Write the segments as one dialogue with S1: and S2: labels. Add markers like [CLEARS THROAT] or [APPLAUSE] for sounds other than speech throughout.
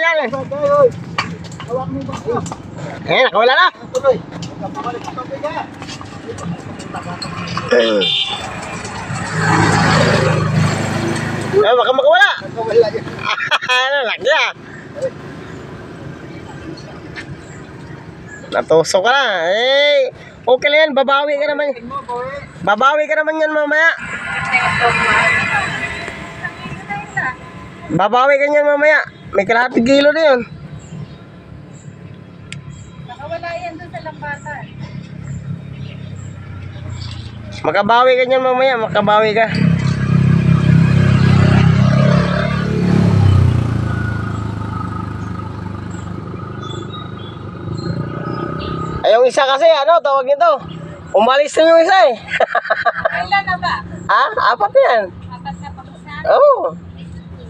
S1: Eh. Eh, nakawala na. [COUGHS] Eh, baka makawala. [LAUGHS] Ano, laki ah. Natusok ka na. Eh, okay lang yan. Babawi ka naman. Babawi ka naman yan mamaya. Babawi ka yan mamaya. May kalahati kilo na yun.
S2: Nakawala yan doon sa lambatan.
S1: Makabawi ka yan mamaya. Makabawi ka. Ay, yung isa kasi, ano, tawag nito. Umalis na yung isa eh. [LAUGHS]
S2: Ilan na ba?
S1: ha? Apat yan.
S2: Apat na pakusan?
S1: Oo.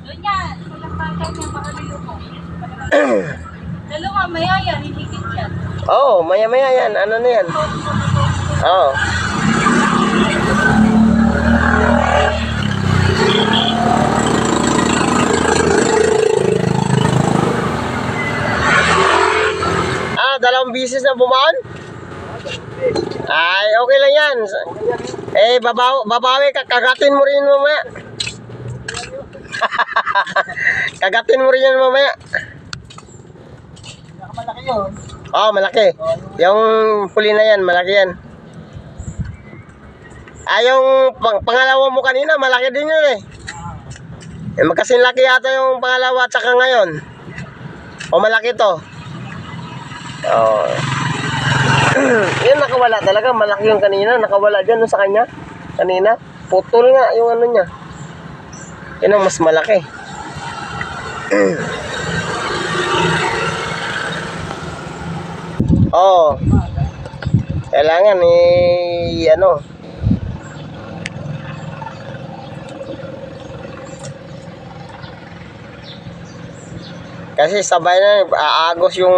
S2: Doon yan. Sa lambatan niya. Dalawa, maya yan. Hihigit yan.
S1: Oo, maya maya yan. Ano na yan? Oo. Ah, dalawang bisis na bumaon? Ay, okay lang yan. Eh, babaw, babawi ka, kagatin mo rin mamaya. [LAUGHS] kagatin mo rin yan mamaya.
S3: Nakamalaki yun.
S1: Oo, oh, malaki. Yung puli na yan, malaki yan. Ah, yung pang pangalawa mo kanina, malaki din yun eh. Eh, magkasing laki yata yung pangalawa at saka ngayon. O malaki to. Oo. [CLEARS THROAT] yun nakawala talaga, malaki yung kanina. Nakawala dyan no, sa kanya. Kanina. Putol nga yung ano niya. Yun ang mas malaki. [CLEARS THROAT] Oo. Kailangan eh, ano. Kasi sabay na, aagos yung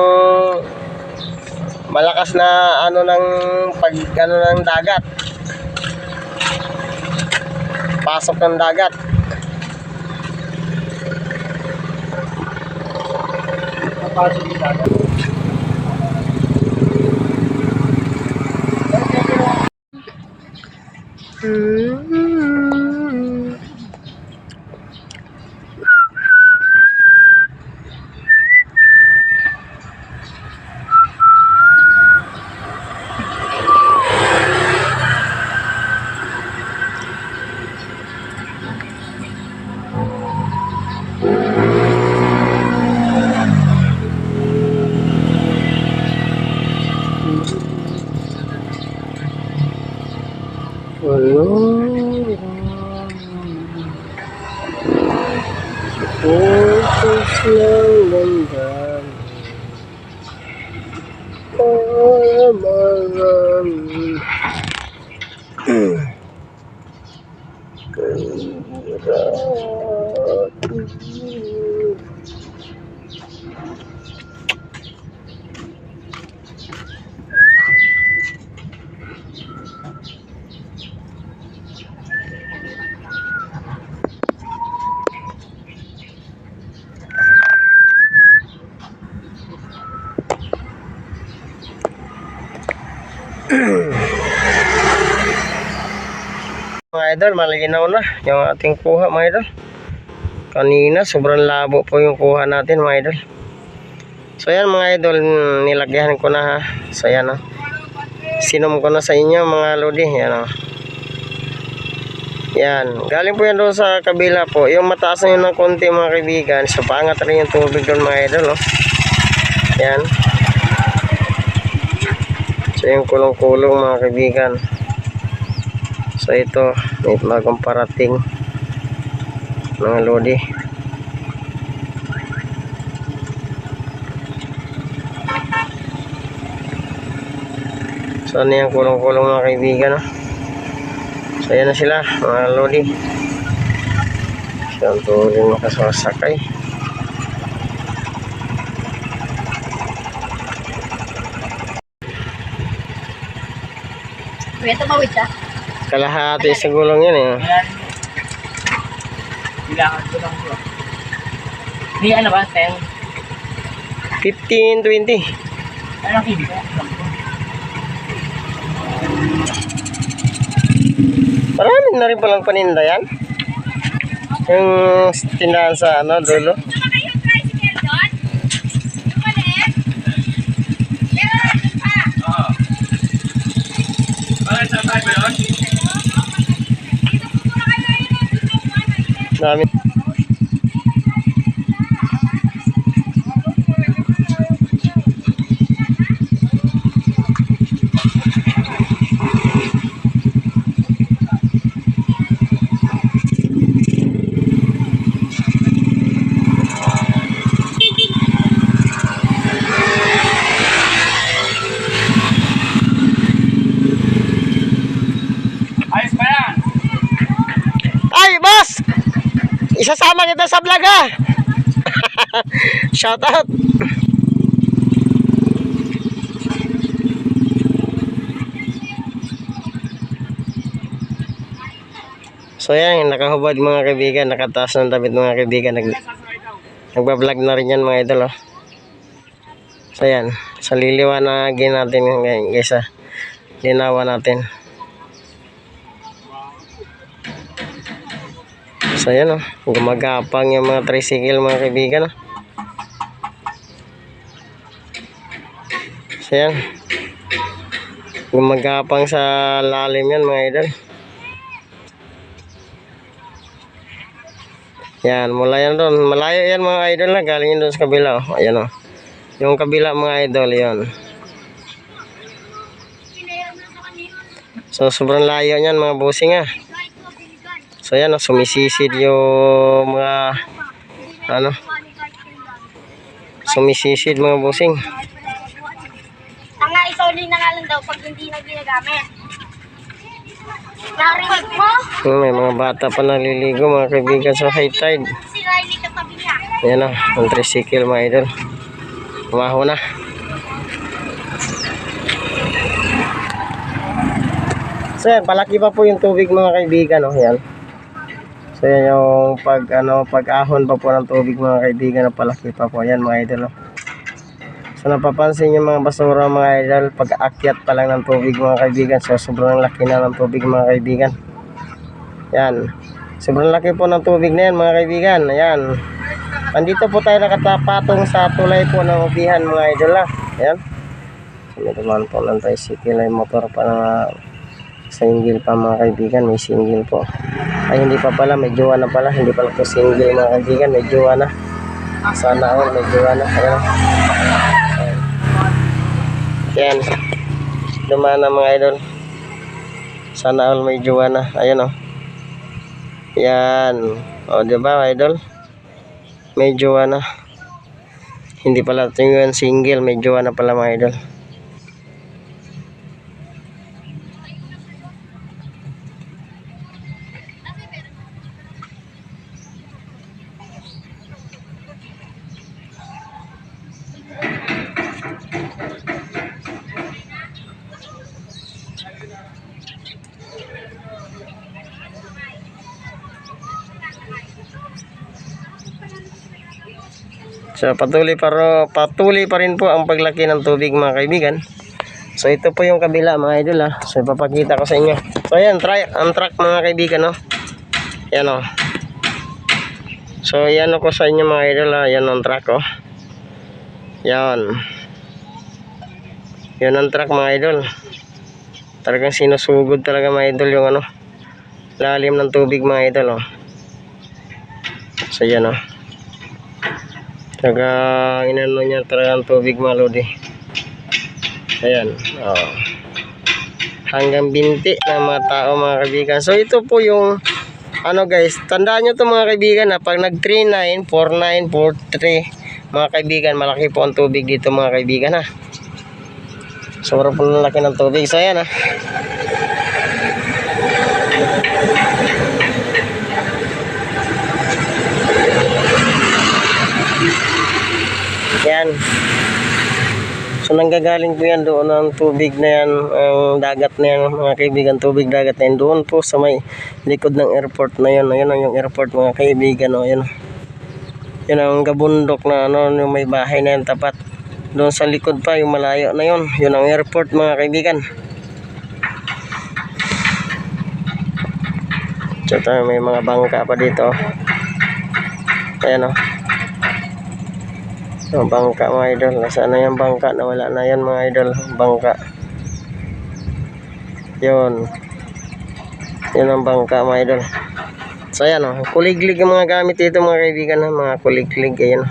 S1: malakas na ano ng pag ano ng dagat. Pasok ng dagat.
S3: Napasok yung dagat. Mm.
S1: Putos ng landan Para marami Kahirapan [CLEARS THROAT] Mga idol, malinaw na yung ating kuha mga idol. Kanina, sobrang labo po yung kuha natin mga idol. So yan mga idol, nilagyan ko na ha. So yan ha. Sinom ko na sa inyo mga lodi. Yan ha. Yan. Galing po yan doon sa kabila po. Yung mataas na yun ng konti mga kaibigan. So paangat rin yung tubig doon mga idol. Oh. Yan. So yung kulong-kulong mga kaibigan. So ito, may bagong parating mga lodi. So ano yung kulong-kulong mga kaibigan. So na sila mga lodi. So ang tuloy makasasakay.
S2: Kuya, tumawid siya.
S1: Kalahati sa gulong yan eh.
S3: Kailangan ko lang bro. Ni ano ba, Ten?
S1: 15, 20.
S3: Ay, ang hindi ko.
S1: Marami na rin palang paninda yan. Yung tindahan sa ano, dulo.
S2: Gusto ba yung tricycle doon? Yung maliit? Pero nandun pa.
S3: Bakit sa tayo ba yun?
S2: Dito po muna kayo ngayon. Dito po muna kayo.
S1: Dami.
S3: Ayos ba yan?
S1: Ay, boss! Isasama kita sa vlog ha! [LAUGHS] Shout out! So yan, nakahubad mga kaibigan, nakataas ng damit mga kaibigan, nag, nagbablog na rin yan mga idol oh. So yan, sa liliwanagin natin ngayon guys ha, linawan natin. So yan oh, gumagapang yung mga tricycle mga kaibigan oh. So yan, gumagapang sa lalim yan mga idol. Yan, mula yan doon. Malayo yan mga idol na. Galing doon sa kabila. Oh. Ayan oh. Yung kabila mga idol, yan. So, sobrang layo niyan mga busing ah. So, yan oh. Sumisisid yung mga ano. Sumisisid mga busing.
S2: Tanga, isoli na nga lang daw pag hindi na ginagamit. Narinig mo?
S1: Hmm, may mga bata pa naliligo mga kaibigan sa high tide.
S2: Si Riley katabi niya.
S1: Ayan oh. Ang tricycle mga idol. Umaho na. Yan, palaki pa po yung tubig mga kaibigan, oh, yan. So yan yung pag ano, pag ahon pa po ng tubig mga kaibigan, oh, palaki pa po yan mga idol. Oh. So napapansin yung mga basura mga idol, pag akyat pa lang ng tubig mga kaibigan, so sobrang laki na ng tubig mga kaibigan. Yan. Sobrang laki po ng tubig na yan mga kaibigan. Ayan. Andito po tayo nakatapatong sa tulay po ng ubihan mga idol ah. Ayan. So, dumaan po ng tricycle ay motor pa na single pa mga kaibigan. May single po. Ay hindi pa pala. May jowa na pala. Hindi pala po single mga kaibigan. May jowa na. Sana all may jowa na. Ayan. Ayan. Dumaan na mga idol. Sana all may jowa na. Ayan o. Yan. O, di ba, idol? May jowa na. Hindi pala ito yung single. May jowa na pala, mga idol. So patuloy pa ro, patuloy pa rin po ang paglaki ng tubig mga kaibigan. So ito po yung kabila mga idol ha. So ipapakita ko sa inyo. So ayan, try ang truck mga kaibigan no. Yan oh. So yan ako sa inyo mga idol ha. Yan ang truck oh. Yan. Yan ang truck mga idol. Talagang sinusugod talaga mga idol yung ano. Lalim ng tubig mga idol oh. So yan oh. Taga inano niya talaga ang tubig mga lodi. Ayan. Oh. Hanggang binti ng mga tao mga kaibigan. So ito po yung ano guys, tandaan nyo to mga kaibigan na pag nag 39, 49, 43 mga kaibigan, malaki po ang tubig dito mga kaibigan ha. Sobrang po laki ng tubig. So ayan ha. Yan. So nanggagaling po yan doon ang tubig na yan, ang dagat na yan, mga kaibigan, tubig dagat na yan. Doon po sa may likod ng airport na yan. Ayun ang yung airport mga kaibigan. O, yan. Yan ang gabundok na ano, yung may bahay na yan tapat. Doon sa likod pa, yung malayo na yun. Yun ang airport mga kaibigan. Tsaka may mga bangka pa dito. Ayan o. Oh. bangka mga idol. Nasaan na yung bangka? Nawala na yan mga idol. Bangka. Yun. Yun ang bangka mga idol. So ayan o. Kuliglig yung mga gamit dito mga kaibigan. Mga kuliglig. Ayan o.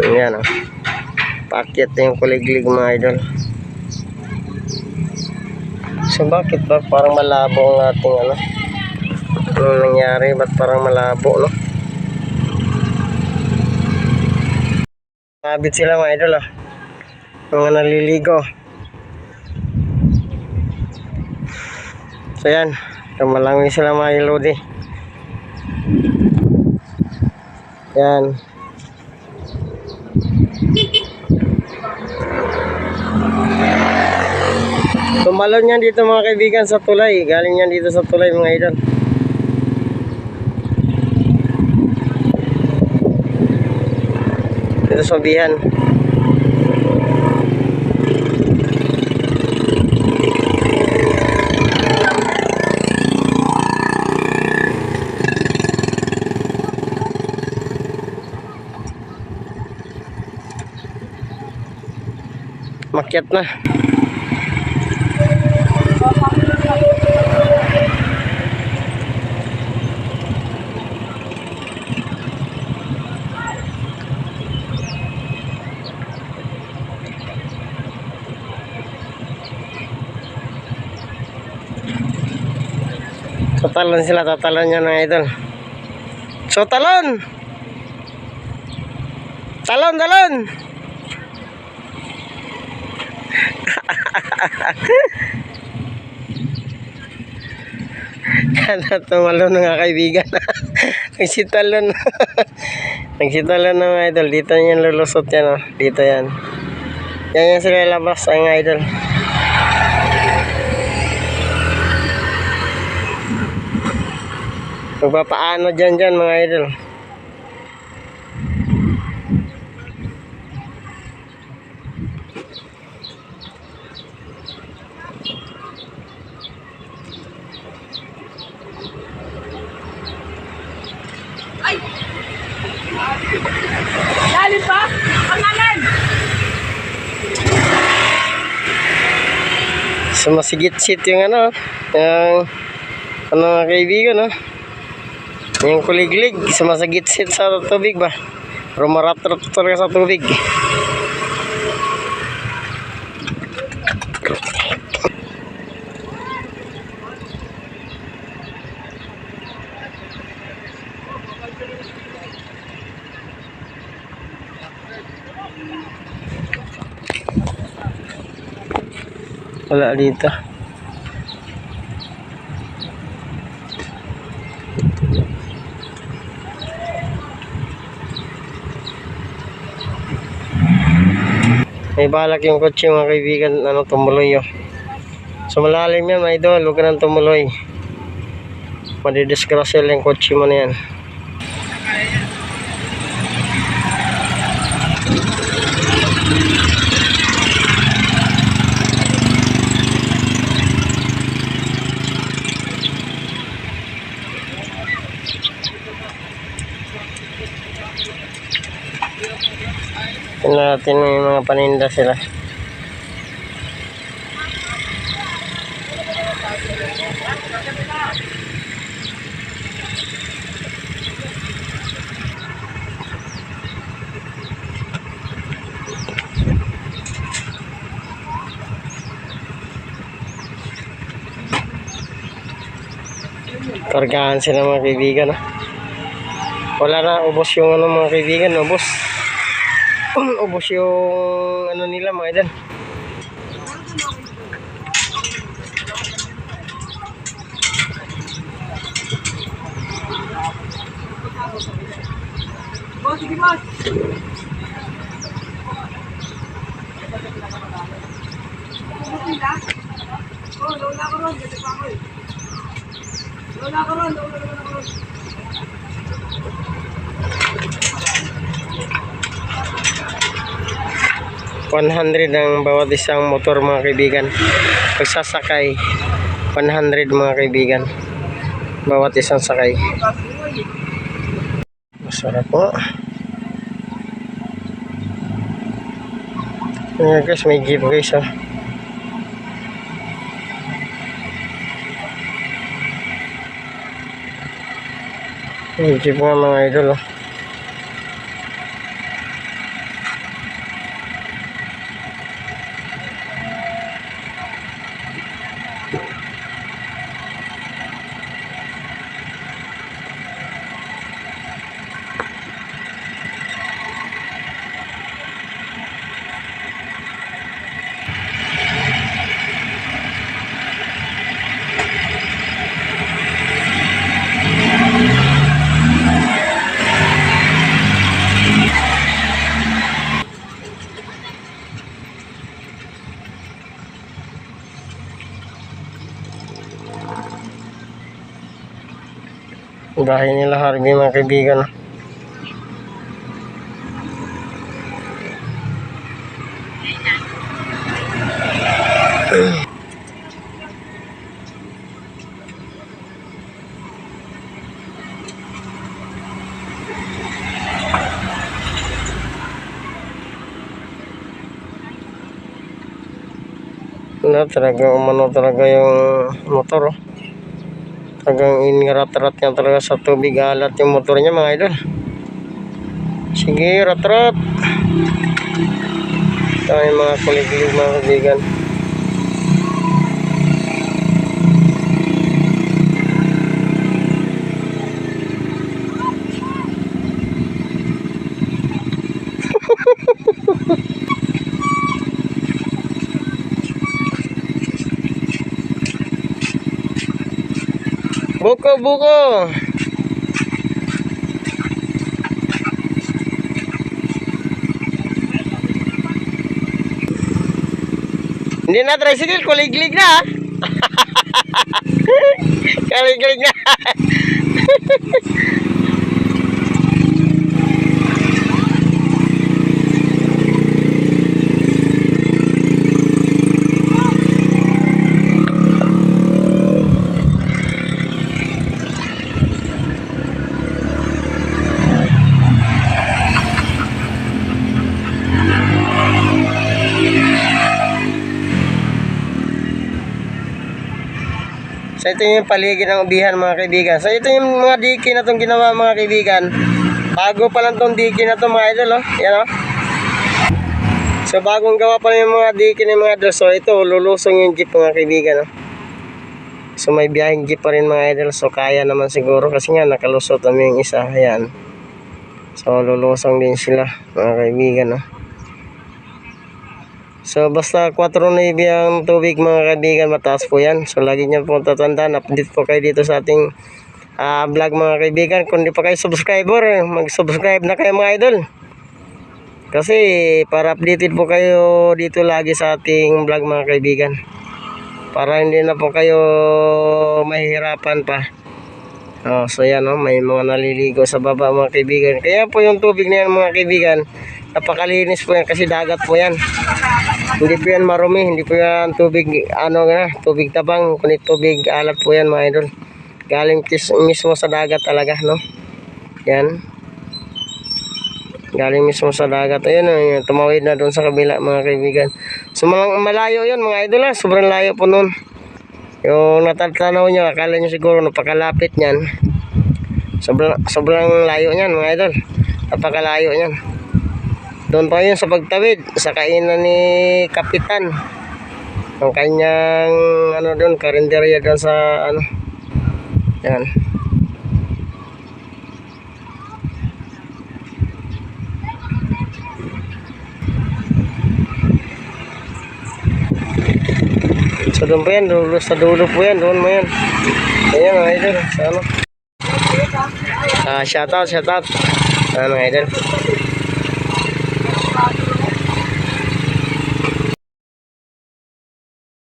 S1: Ayan o. Paket na yung kuliglig mga idol. So bakit ba parang malabo ang ating ano? Ano nangyari? Ba't parang malabo no? Mabit sila mga idol ah. Mga naliligo. So yan. Tumalangoy sila mga ilodi. Yan. Tumalon yan dito mga kaibigan sa tulay. Galing yan dito sa tulay mga idol. Dito sa. Makyat na. Tatalon sila, tatalon yan mga idol. So, talon! Talon, talon! [LAUGHS] Kaya tumalon mga kaibigan. [LAUGHS] Nagsitalon. [LAUGHS] Nagsitalon ng idol. Dito yan lulusot yan. Oh. Dito yan. Yan yan sila labas ang idol. Magpapaano dyan dyan mga idol.
S2: Lalim pa? Ang lalim!
S1: Sumasigit-sit yung ano, yung ano mga kaibigan, no? Yung kuliglig, sumasagit-sit sa tubig ba? Rumarap-rap talaga sa tubig. Wala dito. May balak yung kotse mga kaibigan, ano, tumuloy oh. So malalim yan idol, huwag ka nang tumuloy. Madidisgrasya yung kotse mo na yan. Tingnan natin yung mga paninda sila. Kargahan sila mga kaibigan. ah. Wala na, ubos yung ano mga kaibigan, ubos. Ubos yung ano nila mga idol.
S2: Boss, boss! Oh, lola ko ron, dito pa eh. Lola ko ron, lola ko ron.
S1: 100 ang bawat isang motor mga kaibigan. Pagsasakay, 100 mga kaibigan. Bawat isang sakay. Masarap po. Ayan guys, may jeep guys ah. May jeep nga mga idol ah. Bahay nila Harvey mga kaibigan. Wala talaga umano talaga yung motor oh. Talagang inirat-rat niya talaga sa tubig alat yung motor niya mga idol. Sige, rat-rat. Ito yung mga kulig-kulig mga kaibigan. Buko, buko. Hindi na tricycle, kulig-lig na. [LAUGHS] Kulig-lig na. [LAUGHS] So ito yung paligid ng ubihan mga kaibigan. So ito yung mga diki na itong ginawa mga kaibigan. Bago pa lang itong diki na to mga idol. Oh. Yan oh. So bagong gawa pa yung mga diki ng mga idol. So ito lulusong yung jeep mga kaibigan. Oh. So may biyaheng jeep pa rin mga idol. So kaya naman siguro kasi nga nakalusot namin yung isa. Ayan. So lulusong din sila mga kaibigan. Oh. So basta 4 Navy ang tubig mga kaibigan, mataas po yan. So lagi niyo po tatandaan, update po kayo dito sa ating ah, vlog mga kaibigan. Kung di pa kayo subscriber, mag-subscribe na kayo mga idol. Kasi para updated po kayo dito lagi sa ating vlog mga kaibigan. Para hindi na po kayo mahihirapan pa. Oh, so yan oh, may mga naliligo sa baba mga kaibigan. Kaya po yung tubig na yan mga kaibigan, napakalinis po yan kasi dagat po yan. Hindi po yan marumi, hindi po yan tubig, ano nga, tubig tabang, kundi tubig alat po yan mga idol. Galing mismo sa dagat talaga, no? Yan. Galing mismo sa dagat. Ayun, tumawid na doon sa kabila mga kaibigan. So malayo yun mga idol ha, sobrang layo po nun. Yung natatanaw nyo, akala nyo siguro napakalapit niyan. Sobrang, sobrang layo niyan mga idol. Napakalayo niyan. Doon pa yun sa pagtawid, sa kainan ni Kapitan. Ang kanyang, ano doon, karinderya doon sa, ano, yan. So doon po yan, dulo, sa dulo po yan, doon mo yan. Ayan mga idol, sa ano. Ah, shout out, shout out. Ano mga idol.